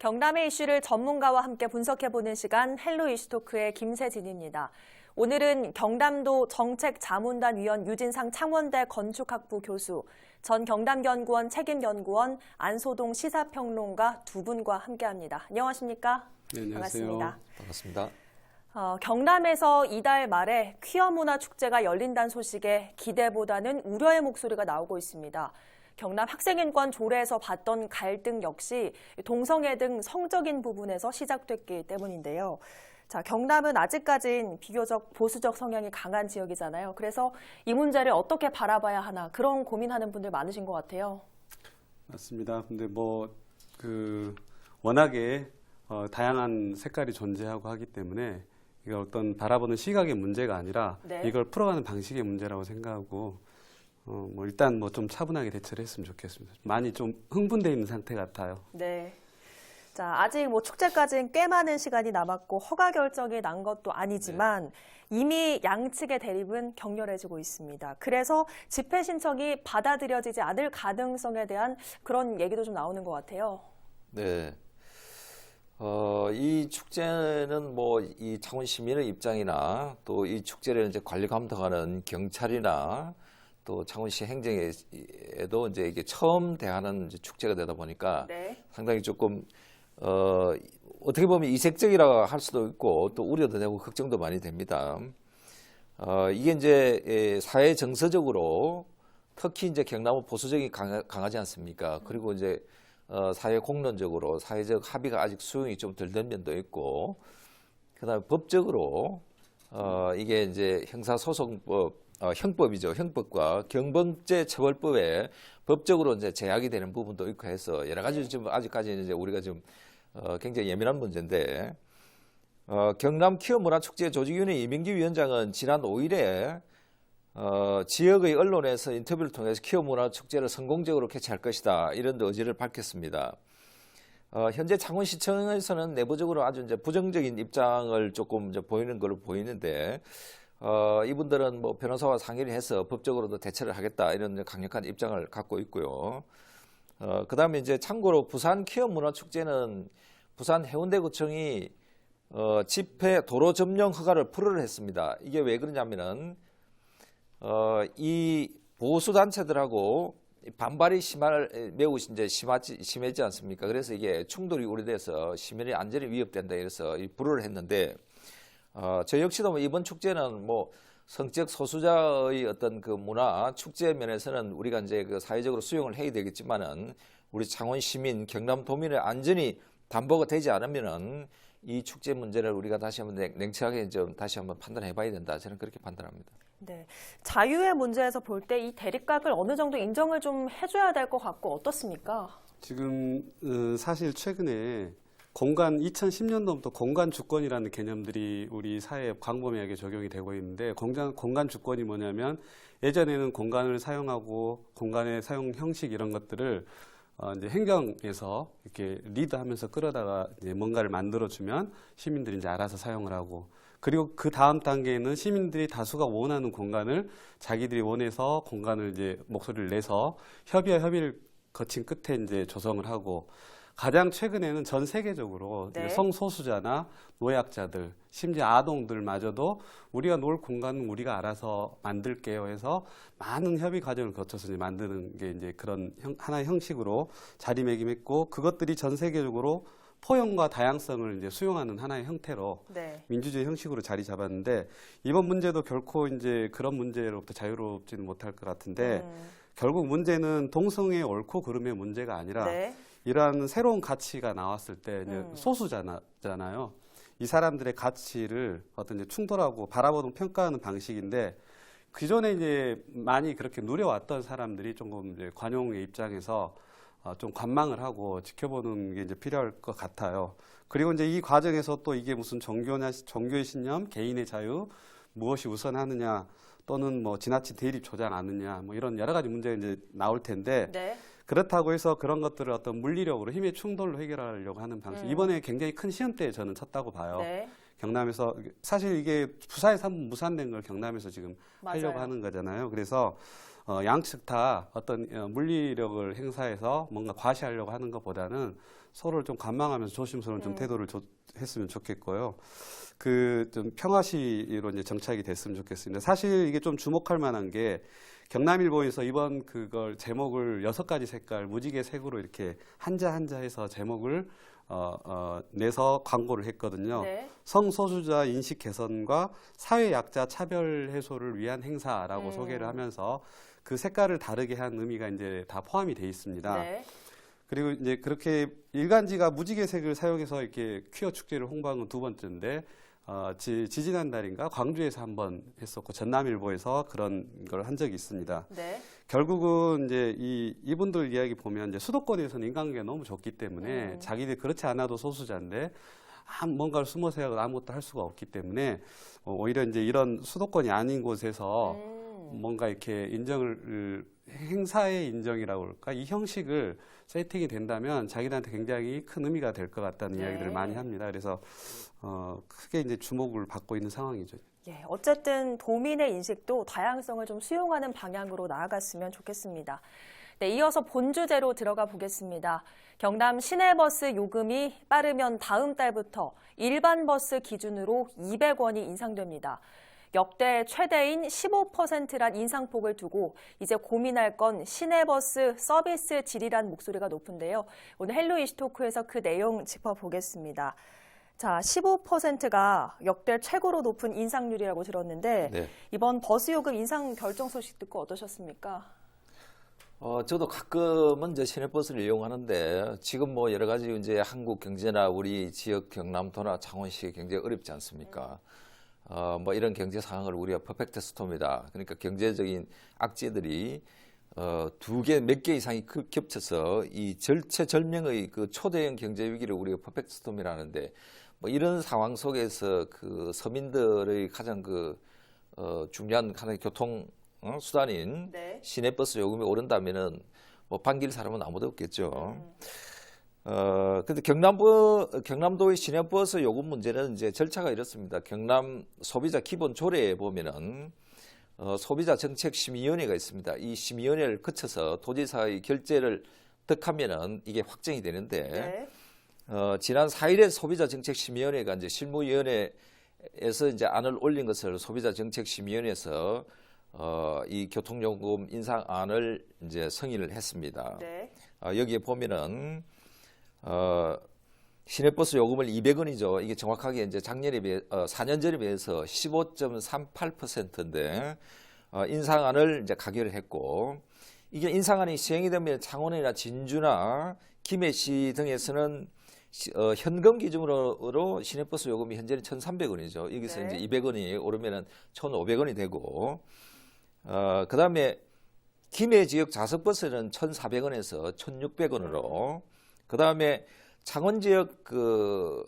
경남의 이슈를 전문가와 함께 분석해보는 시간 헬로 이슈토크의 김세진입니다. 오늘은 경남도 정책자문단 위원 유진상 창원대 건축학부 교수, 전 경남연구원 책임연구원 안소동 시사평론가 두 분과 함께합니다. 안녕하십니까? 네, 안녕하세요. 반갑습니다. 반갑습니다. 어, 경남에서 이달 말에 퀴어 문화 축제가 열린다는 소식에 기대보다는 우려의 목소리가 나오고 있습니다. 경남 학생인권 조례에서 봤던 갈등 역시 동성애 등 성적인 부분에서 시작됐기 때문인데요. 자, 경남은 아직까진 비교적 보수적 성향이 강한 지역이잖아요. 그래서 이 문제를 어떻게 바라봐야 하나 그런 고민하는 분들 많으신 것 같아요. 맞습니다. 근데 뭐 그 워낙에 어, 다양한 색깔이 존재하고 하기 때문에 이게 어떤 바라보는 시각의 문제가 아니라 네. 이걸 풀어가는 방식의 문제라고 생각하고 어, 뭐 일단 뭐 좀 차분하게 대처를 했으면 좋겠습니다. 많이 좀 흥분돼 있는 상태 같아요. 네. 자, 아직 뭐 축제까지는 꽤 많은 시간이 남았고 허가 결정이 난 것도 아니지만 이미 양측의 대립은 격렬해지고 있습니다. 그래서 집회 신청이 받아들여지지 않을 가능성에 대한 그런 얘기도 좀 나오는 것 같아요. 네. 어, 이 축제는 뭐 이 창원 시민의 입장이나 또 이 축제를 이제 관리 감독하는 경찰이나 또 창원시 행정에도 이제 이게 처음 대하는 이제 축제가 되다 보니까 네. 상당히 조금 어, 어떻게 보면 이색적이라 할 수도 있고 또 우려도 되고 걱정도 많이 됩니다. 어, 이게 이제 예, 사회 정서적으로 특히 이제 경남은 보수적이 강하, 강하지 않습니까? 그리고 이제 어, 사회 공론적으로 사회적 합의가 아직 수용이 좀 덜 된 면도 있고 그다음에 법적으로 어, 이게 이제 형사소송법 어, 형법이죠. 형법과 경범죄 처벌법에 법적으로 이제 제약이 되는 부분도 있고 해서 여러 가지 지금 아직까지는 이제 우리가 좀 어, 굉장히 예민한 문제인데 어, 경남 키어 문화 축제 조직위원회 이민기 위원장은 지난 5일에 어, 지역의 언론에서 인터뷰를 통해서 키어 문화 축제를 성공적으로 개최할 것이다 이런 의지를 밝혔습니다. 어, 현재 창원시청에서는 내부적으로 아주 이제 부정적인 입장을 조금 이제 보이는 걸로 보이는데 어, 이분들은 뭐 변호사와 상의를 해서 법적으로도 대처를 하겠다 이런 강력한 입장을 갖고 있고요. 어, 그다음에 이제 참고로 부산 키어 문화축제는 부산 해운대구청이 어, 집회 도로 점령 허가를 불허를 했습니다. 이게 왜 그러냐면은 어, 이 보수 단체들하고 반발이 심할 매우 이제 심하지 심해지 않습니까? 그래서 이게 충돌이 우려돼서 시민의 안전이 위협된다 이래서 이 불허를 했는데 어, 저 역시도 뭐 이번 축제는 뭐 성적 소수자의 어떤 그 문화 축제 면에서는 우리가 이제 그 사회적으로 수용을 해야 되겠지만은 우리 창원 시민 경남 도민의 안전이 담보가 되지 않으면은 이 축제 문제를 우리가 다시 한번 냉- 냉철하게 좀 다시 한번 판단해 봐야 된다. 저는 그렇게 판단합니다. 네. 자유의 문제에서 볼 때 이 대립각을 어느 정도 인정을 좀 해줘야 될 것 같고 어떻습니까? 지금 어, 사실 최근에 공간 2010년도부터 공간 주권이라는 개념들이 우리 사회에 광범위하게 적용이 되고 있는데 공간 공간 주권이 뭐냐면 예전에는 공간을 사용하고 공간의 사용 형식 이런 것들을 어, 이제 행정에서 이렇게 리드하면서 끌어다가 이제 뭔가를 만들어주면 시민들이 이제 알아서 사용을 하고 그리고 그 다음 단계에는 시민들이 다수가 원하는 공간을 자기들이 원해서 공간을 이제 목소리를 내서 협의와 협의를 거친 끝에 이제 조성을 하고 가장 최근에는 전 세계적으로 네. 성소수자나 노약자들, 심지어 아동들마저도 우리가 놀 공간은 우리가 알아서 만들게요 해서 많은 협의 과정을 거쳐서 이제 만드는 게 이제 그런 형- 하나의 형식으로 자리매김했고 그것들이 전 세계적으로 포용과 다양성을 이제 수용하는 하나의 형태로 네. 민주주의 형식으로 자리 잡았는데 이번 문제도 결코 이제 그런 문제로부터 자유롭지는 못할 것 같은데 음, 결국 문제는 동성애 옳고 그름의 문제가 아니라 네. 이러한 새로운 가치가 나왔을 때 음. 소수잖아요. 이 사람들의 가치를 어떤 이제 충돌하고 바라보는 평가하는 방식인데 기존에 이제 많이 그렇게 누려왔던 사람들이 조금 이제 관용의 입장에서 어, 좀 관망을 하고 지켜보는 게 이제 필요할 것 같아요. 그리고 이제 이 과정에서 또 이게 무슨 종교냐, 종교의 신념, 개인의 자유, 무엇이 우선하느냐, 또는 뭐 지나친 대립 조장 않느냐, 뭐 이런 여러 가지 문제가 이제 나올 텐데 네. 그렇다고 해서 그런 것들을 어떤 물리력으로 힘의 충돌로 해결하려고 하는 방식. 음. 이번에 굉장히 큰 시험대에 저는 쳤다고 봐요. 네. 경남에서 사실 이게 부산에서 한번 무산된 걸 경남에서 지금 하려고 맞아요. 하는 거잖아요. 그래서 어, 양측 다 어떤 어, 물리력을 행사해서 뭔가 과시하려고 하는 것보다는 서로를 좀 관망하면서 조심스러운 좀 음. 태도를 조- 했으면 좋겠고요. 그 좀 평화시로 이제 정착이 됐으면 좋겠습니다. 사실 이게 좀 주목할 만한 게 경남일보에서 이번 그걸 제목을 여섯 가지 색깔 무지개 색으로 이렇게 한자 한자 해서 제목을 어, 어, 내서 광고를 했거든요. 네. 성소수자 인식 개선과 사회 약자 차별 해소를 위한 행사라고 음. 소개를 하면서 그 색깔을 다르게 한 의미가 이제 다 포함이 돼 있습니다. 네. 그리고 이제 그렇게 일간지가 무지개색을 사용해서 이렇게 퀴어 축제를 홍보한 건 두 번째인데 어, 지, 지난 달인가 광주에서 한번 했었고 전남일보에서 그런 걸 한 적이 있습니다. 네. 결국은 이제 이 이분들 이야기 보면 이제 수도권에서는 인간관계가 너무 좋기 때문에 음. 자기들 그렇지 않아도 소수자인데 아, 뭔가를 숨어서 해야 아무것도 할 수가 없기 때문에 어, 오히려 이제 이런 수도권이 아닌 곳에서 음. 뭔가 이렇게 인정을 행사의 인정이라고 그럴까 이 형식을 세팅이 된다면 자기들한테 굉장히 큰 의미가 될 것 같다는 네. 이야기들을 많이 합니다. 그래서 어, 크게 이제 주목을 받고 있는 상황이죠. 예, 어쨌든 도민의 인식도 다양성을 좀 수용하는 방향으로 나아갔으면 좋겠습니다. 네, 이어서 본 주제로 들어가 보겠습니다. 경남 시내버스 요금이 빠르면 다음 달부터 일반 버스 기준으로 200원이 인상됩니다. 역대 최대인 15%란 인상폭을 두고 이제 고민할 건 시내버스 서비스 질이란 목소리가 높은데요. 오늘 헬로 이시토크에서 그 내용 짚어보겠습니다. 자, 15%가 역대 최고로 높은 인상률이라고 들었는데 네. 이번 버스 요금 인상 결정 소식 듣고 어떠셨습니까? 어, 저도 가끔은 이제 시내버스를 이용하는데 지금 뭐 여러 가지 이제 한국 경제나 우리 지역 경남도나 창원시 굉장히 어렵지 않습니까? 어, 뭐 이런 경제 상황을 우리가 퍼펙트 스톰이다. 그러니까 경제적인 악재들이 어, 두 개, 몇 개 이상이 급- 겹쳐서 이 절체절명의 그 초대형 경제 위기를 우리가 퍼펙트 스톰이라는데 뭐 이런 상황 속에서 그 서민들의 가장 그 어, 중요한 하나의 교통 어, 수단인 네. 시내버스 요금이 오른다면은 뭐 반길 사람은 아무도 없겠죠. 어, 근데 경남부, 경남도의 시내버스 요금 문제는 이제 절차가 이렇습니다. 경남 소비자 기본 조례에 보면은 어, 소비자 정책 심의위원회가 있습니다. 이 심의위원회를 거쳐서 도지사의 결재를 득하면은 이게 확정이 되는데 네. 어, 지난 4일에 소비자 정책 심의위원회가 이제 실무위원회에서 이제 안을 올린 것을 소비자 정책 심의위원회에서 어, 이 교통요금 인상안을 이제 승인을 했습니다. 네. 어, 여기에 보면은 어, 시내버스 요금을 200원이죠. 이게 정확하게 이제 작년에 비해 어, 4년 전에 비해서 15.38%인데 어, 인상안을 이제 가결을 했고 이게 인상안이 시행이 되면 창원이나 진주나 김해시 등에서는 시- 어, 현금 기준으로 시내버스 요금이 현재는 1,300원이죠. 여기서 네. 이제 200원이 오르면은 1,500원이 되고 어, 그다음에 김해 지역 좌석버스는 1,400원에서 1,600원으로 그 다음에 창원 지역 그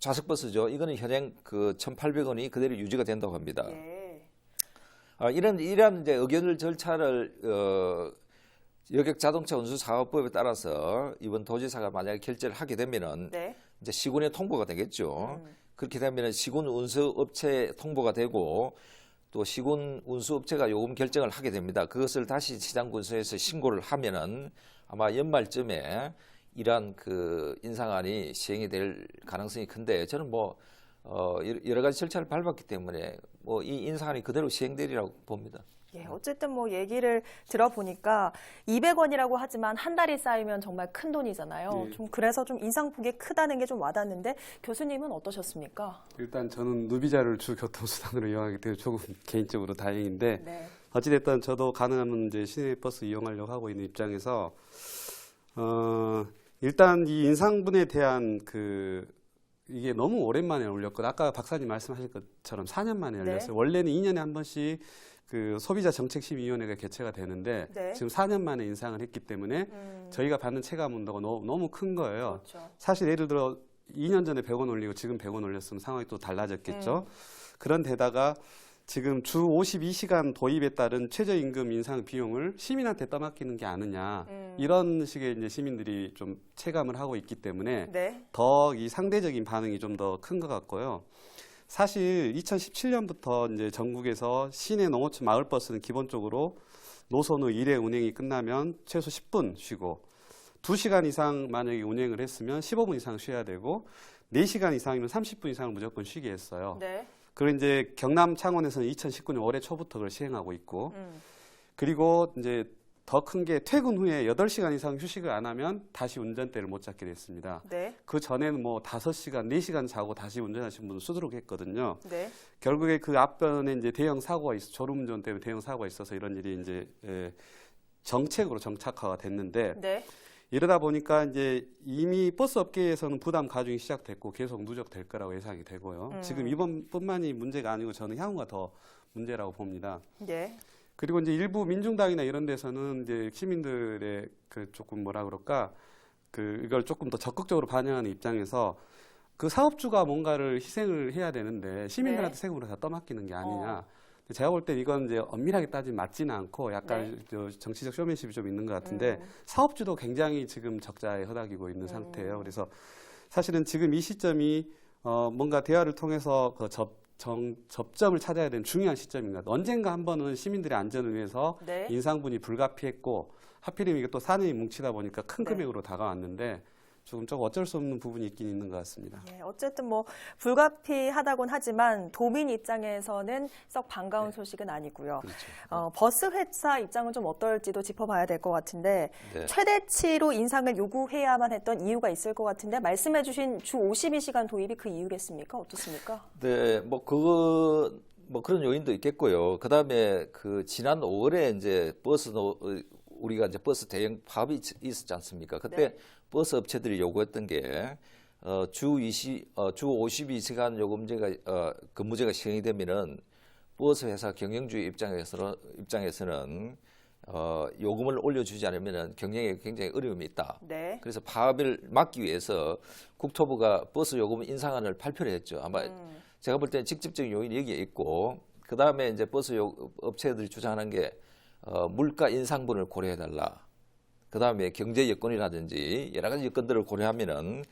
좌석버스죠. 이거는 현행 그 1,800원이 그대로 유지가 된다고 합니다. 예. 아, 이런 이러한 이제 의견 절차를 어, 여객 자동차 운수 사업법에 따라서 이번 도지사가 만약에 결재를 하게 되면은 네. 이제 시군에 통보가 되겠죠. 음. 그렇게 되면은 시군 운수업체 통보가 되고 또 시군 운수업체가 요금 결정을 하게 됩니다. 그것을 다시 시장 군수에서 신고를 하면은 아마 연말쯤에 이러한 그 인상안이 시행이 될 가능성이 큰데 저는 뭐 어, 여러- 가지 절차를 밟았기 때문에 뭐 이 인상안이 그대로 시행되리라고 봅니다. 예, 어쨌든 뭐 얘기를 들어보니까 200원이라고 하지만 한 달이 쌓이면 정말 큰 돈이잖아요. 예. 좀 그래서 좀 인상폭이 크다는 게 좀 와닿는데 교수님은 어떠셨습니까? 일단 저는 누비자를 주 교통수단으로 이용하기 때문에 조금 개인적으로 다행인데 네. 어찌됐든 저도 가능하면 이제 시내 버스 이용하려고 하고 있는 입장에서 어, 일단 이 인상분에 대한 그 이게 너무 오랜만에 올렸거든. 아까 박사님 말씀하신 것처럼 4년 만에 네. 열렸어요. 원래는 2년에 한 번씩 그 소비자 정책심의위원회가 개최가 되는데 네. 지금 4년 만에 인상을 했기 때문에 음, 저희가 받는 체감 온도가 너무, 너무 큰 거예요. 그렇죠. 사실 예를 들어 2년 전에 100원 올리고 지금 100원 올렸으면 상황이 또 달라졌겠죠. 그런 데다가 지금 주 52시간 도입에 따른 최저임금 인상 비용을 시민한테 떠맡기는 게 아니냐. 음. 이런 식의 이제 시민들이 좀 체감을 하고 있기 때문에 네. 더 이 상대적인 반응이 좀 더 큰 것 같고요. 사실 2017년부터 이제 전국에서 시내 농어촌 마을버스는 기본적으로 노선 후 1회 운행이 끝나면 최소 10분 쉬고 2시간 이상 만약에 운행을 했으면 15분 이상 쉬어야 되고 4시간 이상이면 30분 이상을 무조건 쉬게 했어요. 네. 그리고 이제 경남 창원에서는 2019년 올해 초부터 그걸 시행하고 있고 음. 그리고 이제 더 큰 게 퇴근 후에 8시간 이상 휴식을 안 하면 다시 운전대를 못 잡게 됐습니다. 네. 그 전에는 뭐 5시간, 4시간 자고 다시 운전하신 분은 수두룩했거든요. 네. 결국에 그 앞변에 이제 대형 사고가 있어 졸음운전 때문에 대형 사고가 있어서 이런 일이 이제 예, 정책으로 정착화가 됐는데 네. 이러다 보니까 이제 이미 버스 업계에서는 부담 가중이 시작됐고 계속 누적될 거라고 예상이 되고요. 음. 지금 이번뿐만이 문제가 아니고 저는 향후가 더 문제라고 봅니다. 네. 그리고 이제 일부 민중당이나 이런 데서는 이제 시민들의 그 조금 뭐라 그럴까 그 이걸 조금 더 적극적으로 반영하는 입장에서 그 사업주가 뭔가를 희생을 해야 되는데 시민들한테 네. 세금으로 다 떠맡기는 게 아니냐. 어. 제가 볼 때 이건 이제 엄밀하게 따지면 맞지는 않고 약간 네. 저 정치적 쇼맨십이 좀 있는 것 같은데 음. 사업주도 굉장히 지금 적자에 허덕이고 있는 음. 상태예요. 그래서 사실은 지금 이 시점이 어 뭔가 대화를 통해서 그 접, 정, 접점을 찾아야 되는 중요한 같아요. 언젠가 한 번은 시민들의 안전을 위해서 네. 인상분이 불가피했고 하필이면 이게 또 산업이 뭉치다 보니까 큰 네. 금액으로 다가왔는데 조금 조금 어쩔 수 없는 부분이 있긴 있는 것 같습니다. 예, 어쨌든 뭐 불가피하다곤 하지만 도민 입장에서는 썩 반가운 소식은 아니고요. 그렇죠. 어, 버스 회사 입장은 좀 어떨지도 짚어봐야 될 것 같은데 네. 최대치로 인상을 요구해야만 했던 이유가 있을 것 같은데 말씀해주신 주 52시간 도입이 그 이유겠습니까? 어떻습니까? 네, 뭐 그거 뭐 그런 요인도 있겠고요. 그다음에 그 지난 5월에 이제 버스 노 우리가 이제 버스 대행 파업이 있- 있었지 않습니까? 그때 네. 버스 업체들이 요구했던 게 어, 주 20, 어, 주 52시간 요금제가 어, 근무제가 시행이 되면은 버스 회사 경영주 입장에서 입장에서는 어, 요금을 올려주지 않으면은 경영에 굉장히 어려움이 있다. 네. 그래서 파업을 막기 위해서 국토부가 버스 요금 인상안을 발표를 했죠. 아마 음. 제가 볼 때는 직접적인 요인이 여기에 있고 그 다음에 이제 버스 요, 업체들이 주장하는 게 어, 물가 인상분을 고려해달라. 그 다음에 경제 여건이라든지 여러 가지 여건들을 고려하면은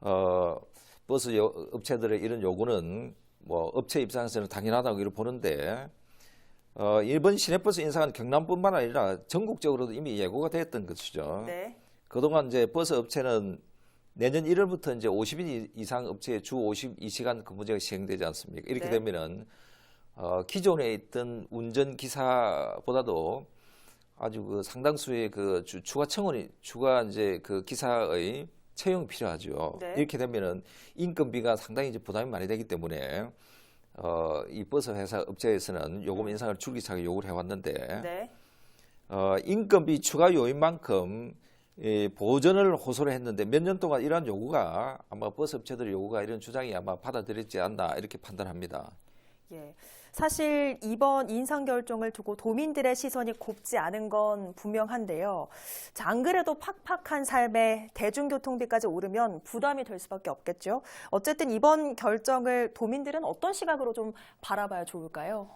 어, 버스 요- 업체들의 이런 요구는 뭐 업체 입장에서는 당연하다고 이렇게 보는데 어, 이번 시내버스 인상은 경남뿐만 아니라 전국적으로도 이미 예고가 됐던 것이죠. 네. 그동안 이제 버스 업체는 내년 1월부터 이제 50인 이상 업체에 주 52시간 근무제가 시행되지 않습니까? 이렇게 네. 되면은 어, 기존에 있던 운전 기사보다도 아주 그 상당수의 그 주, 추가 청원이 추가 이제 그 기사의 채용이 필요하죠. 네. 이렇게 되면은 인건비가 상당히 이제 부담이 많이 되기 때문에 어, 이 버스 회사 업체에서는 요금 인상을 줄기차게 요구를 해왔는데 네. 어, 인건비 추가 요인만큼 이 보전을 호소를 했는데 몇 년 동안 이러한 요구가 아마 버스 업체들 의 요구가 이런 주장이 아마 받아들였지 않나 이렇게 판단합니다. 예. 사실 이번 인상 결정을 두고 도민들의 시선이 곱지 않은 건 분명한데요. 자, 안 그래도 팍팍한 삶에 대중교통비까지 오르면 부담이 될 수밖에 없겠죠. 어쨌든 이번 결정을 도민들은 어떤 시각으로 좀 바라봐야 좋을까요?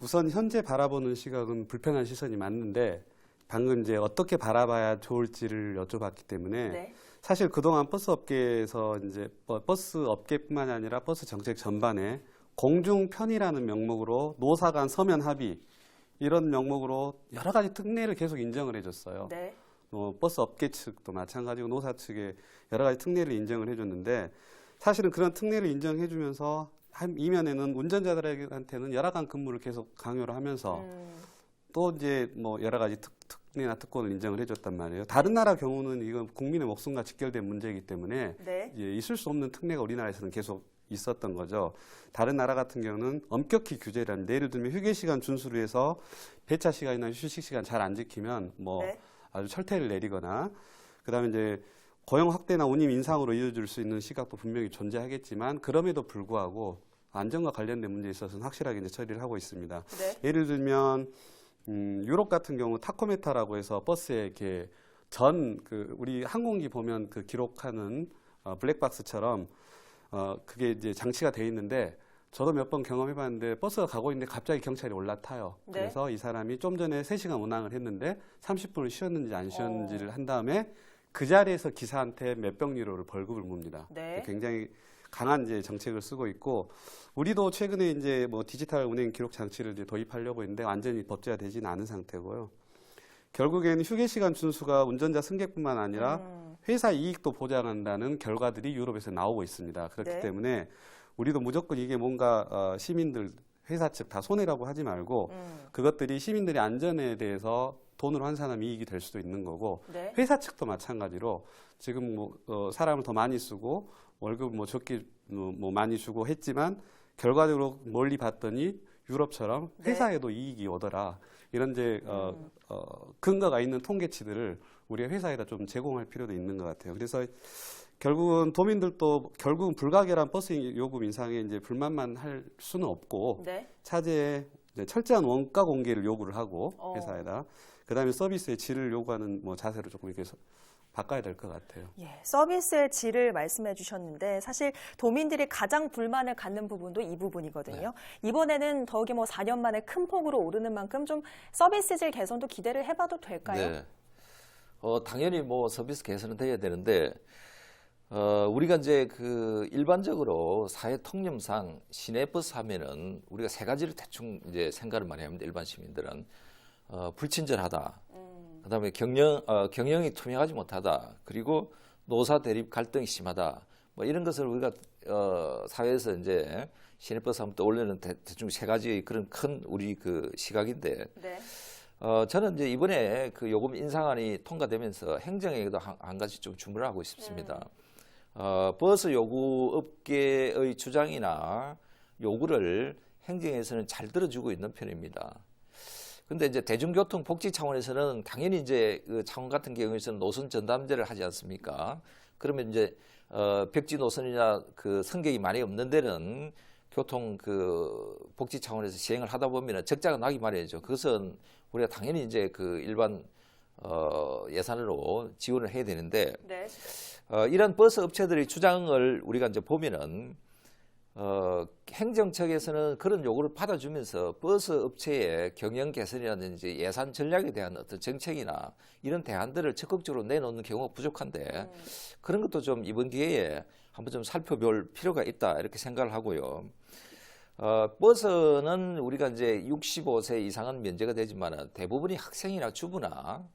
우선 현재 바라보는 시각은 불편한 시선이 맞는데 방금 이제 어떻게 바라봐야 좋을지를 여쭤봤기 때문에 네. 사실 그동안 버스 업계에서 이제 버- 버스 업계뿐만이 아니라 버스 정책 전반에 공중 편의라는 명목으로 노사 간 서면 합의 이런 명목으로 여러 가지 특례를 계속 인정을 해줬어요. 네. 어, 버스 업계 측도 마찬가지고 노사 측에 여러 가지 특례를 인정을 해줬는데 사실은 그런 특례를 인정해주면서 한 이면에는 운전자들한테는 열악한 근무를 계속 강요를 하면서 음, 또 이제 뭐 여러 가지 특, 특례나 특권을 인정을 해줬단 말이에요. 다른 나라 경우는 이건 국민의 목숨과 직결된 문제이기 때문에 네. 예, 있을 수 없는 특례가 우리나라에서는 계속 있었던 거죠. 다른 나라 같은 경우는 엄격히 규제를 하는데 예를 들면 휴게 시간 준수를 해서 배차 시간이나 휴식 시간 잘 안 지키면 뭐 네. 아주 철퇴를 내리거나 그다음에 이제 고용 확대나 운임 인상으로 이어질 수 있는 시각도 분명히 존재하겠지만 그럼에도 불구하고 안전과 관련된 문제에 있어서는 확실하게 이제 처리를 하고 있습니다. 네. 예를 들면 음, 유럽 같은 경우 타코메타라고 해서 버스에 이렇게 전 그 우리 항공기 보면 그 기록하는 어, 블랙박스처럼 어 그게 이제 장치가 돼 있는데 저도 몇 번 경험해봤는데 버스가 가고 있는데 갑자기 경찰이 올라타요. 네. 그래서 이 사람이 좀 전에 3시간 운항을 했는데 30분을 쉬었는지 안 쉬었는지를 한 다음에 그 자리에서 기사한테 몇병 유로를 벌금을 묻니다. 네. 굉장히 강한 이제 정책을 쓰고 있고 우리도 최근에 이제 뭐 디지털 운행 기록 장치를 이제 도입하려고 했는데 완전히 법제화 되지는 않은 상태고요. 결국에는 휴게 시간 준수가 운전자 승객뿐만 아니라 음, 회사 이익도 보장한다는 결과들이 유럽에서 나오고 있습니다. 그렇기 네. 때문에 우리도 무조건 이게 뭔가 어, 시민들 회사 측 다 손해라고 하지 말고 음, 그것들이 시민들의 안전에 대해서 돈으로 환산하면 이익이 될 수도 있는 거고 네. 회사 측도 마찬가지로 지금 뭐 어, 사람을 더 많이 쓰고 월급 뭐 적게 뭐, 뭐 많이 주고 했지만 결과적으로 멀리 봤더니 유럽처럼 네. 회사에도 이익이 오더라 이런 이제 어, 음. 어, 근거가 있는 통계치들을 우리 회사에다 좀 제공할 필요도 있는 것 같아요. 그래서 결국은 도민들도 결국은 불가결한 버스 요금 인상에 이제 불만만 할 수는 없고 네. 차제에 이제 철저한 원가 공개를 요구를 하고 어. 회사에다 그다음에 서비스의 질을 요구하는 뭐 자세로 조금 이렇게 서- 바꿔야 될 것 같아요. 예, 서비스의 질을 말씀해 주셨는데 사실 도민들이 가장 불만을 갖는 부분도 이 부분이거든요. 이번에는 더욱이 뭐 4년 만에 큰 폭으로 오르는 만큼 좀 서비스 질 개선도 기대를 해봐도 될까요? 네. 어, 당연히 뭐 서비스 개선은 돼야 되는데, 어, 우리가 이제 그 일반적으로 사회 통념상 시내버스 하면은 우리가 세 가지를 대충 이제 생각을 많이 합니다. 일반 시민들은. 어, 불친절하다. 음, 그 다음에 경영, 어, 경영이 투명하지 못하다. 그리고 노사 대립 갈등이 심하다. 뭐 이런 것을 우리가 어, 사회에서 이제 시내버스 하면 떠올리는 대, 대충 세 가지 그런 큰 우리 그 시각인데 네. 어, 저는 이제 이번에 그 요금 인상안이 통과되면서 행정에게도 한, 한 가지 좀 주문을 하고 싶습니다. 어, 버스 요구 업계의 주장이나 요구를 행정에서는 잘 들어주고 있는 편입니다. 근데 이제 대중교통 복지 차원에서는 당연히 이제 그 차원 같은 경우에서는 노선 전담제를 하지 않습니까? 그러면 이제 어, 벽지 노선이나 그 승객이 많이 없는 데는 교통 그 복지 차원에서 시행을 하다 보면 적자가 나기 마련이죠. 그것은 우리가 당연히 이제 그 일반 어, 예산으로 지원을 해야 되는데 네. 어, 이런 버스 업체들의 주장을 우리가 이제 보면은 어, 행정처에서는 그런 요구를 받아주면서 버스 업체의 경영 개선이라든지 예산 전략에 대한 어떤 정책이나 이런 대안들을 적극적으로 내놓는 경우가 부족한데 그런 것도 좀 이번 기회에 한번 좀 살펴볼 필요가 있다 이렇게 생각을 하고요. 어, 버스는 우리가 이제 65세 이상은 면제가 되지만 대부분이 학생이나 주부나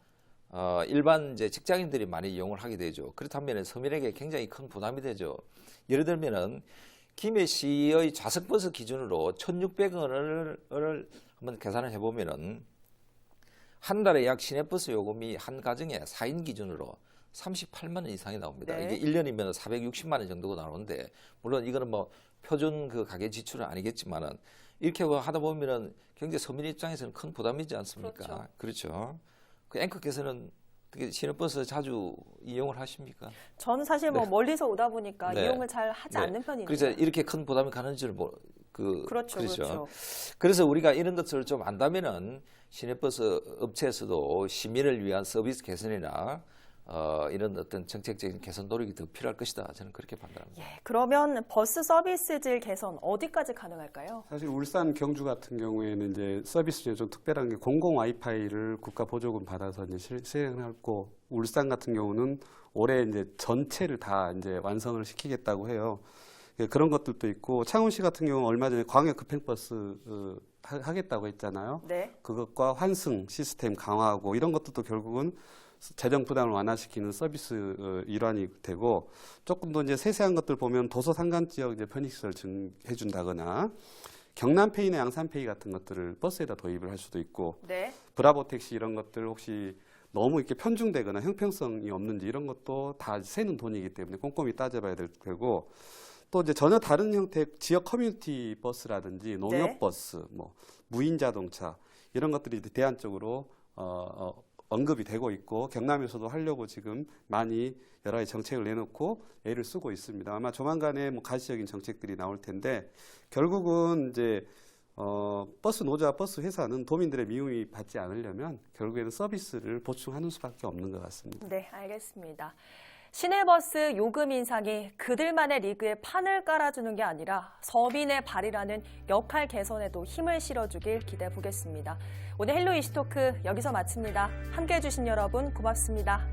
어, 일반 이제 직장인들이 많이 이용을 하게 되죠. 그렇다면 서민에게 굉장히 큰 부담이 되죠. 예를 들면은 김해시의 좌석 버스 기준으로 1,600원을 한번 계산을 해보면은 한 달에 약 시내버스 요금이 한 가정에 4인 기준으로 38만 원 이상이 나옵니다. 네. 이게 1년이면 460만 원 정도가 나오는데 물론 이거는 뭐 표준 그 가계 지출은 아니겠지만은 이렇게 뭐 하다 보면은 굉장히 서민 입장에서는 큰 부담이지 않습니까? 그렇죠. 그렇죠. 그 앵커께서는 어떻게 시내버스 자주 이용을 하십니까? 저는 사실 뭐 멀리서 오다 보니까 네. 이용을 잘 하지 네. 않는 편입니다. 그래서 이렇게 큰 부담이 가는지를 뭐, 그, 그렇죠, 그렇죠. 그래서 우리가 이런 것들을 좀 안다면은 시내버스 업체에서도 시민을 위한 서비스 개선이나 어, 이런 어떤 정책적인 개선 노력이 더 필요할 것이다. 저는 그렇게 판단합니다. 예, 그러면 버스 서비스 질 개선 어디까지 가능할까요? 사실 울산 경주 같은 경우에는 이제 서비스 중에 좀 특별한 게 공공 와이파이를 국가 보조금 받아서 이제 실- 시행했고 울산 같은 경우는 올해 이제 전체를 다 이제 완성을 시키겠다고 해요. 예, 그런 것들도 있고 창원시 같은 경우 얼마 전에 광역 급행버스 어, 하- 하겠다고 했잖아요. 네. 그것과 환승 시스템 강화하고 이런 것들도 결국은 재정 부담을 완화시키는 서비스 어, 일환이 되고 조금 더 이제 세세한 것들 보면 도서 상간 지역 이제 편익시설 증해 준다거나 경남페이나 양산페이 같은 것들을 버스에다 도입을 할 수도 있고 네. 브라보 택시 이런 것들 혹시 너무 이렇게 편중되거나 형평성이 없는지 이런 것도 다 새는 돈이기 때문에 꼼꼼히 따져봐야 될 테고 또 이제 전혀 다른 형태 지역 커뮤니티 버스라든지 농협 네. 버스, 뭐 무인 자동차 이런 것들이 이제 대안적으로 어, 어, 언급이 되고 있고 경남에서도 하려고 지금 많이 여러 가지 정책을 내놓고 애를 쓰고 있습니다. 아마 조만간에 뭐 가시적인 정책들이 나올 텐데 결국은 이제 어, 버스 노조와 버스 회사는 도민들의 미움이 받지 않으려면 결국에는 서비스를 보충하는 수밖에 없는 것 같습니다. 네, 알겠습니다. 시내버스 요금 인상이 그들만의 리그에 판을 깔아주는 게 아니라 서민의 발이라는 역할 개선에도 힘을 실어주길 기대해 보겠습니다. 오늘 헬로 이시토크 여기서 마칩니다. 함께 해 주신 여러분 고맙습니다.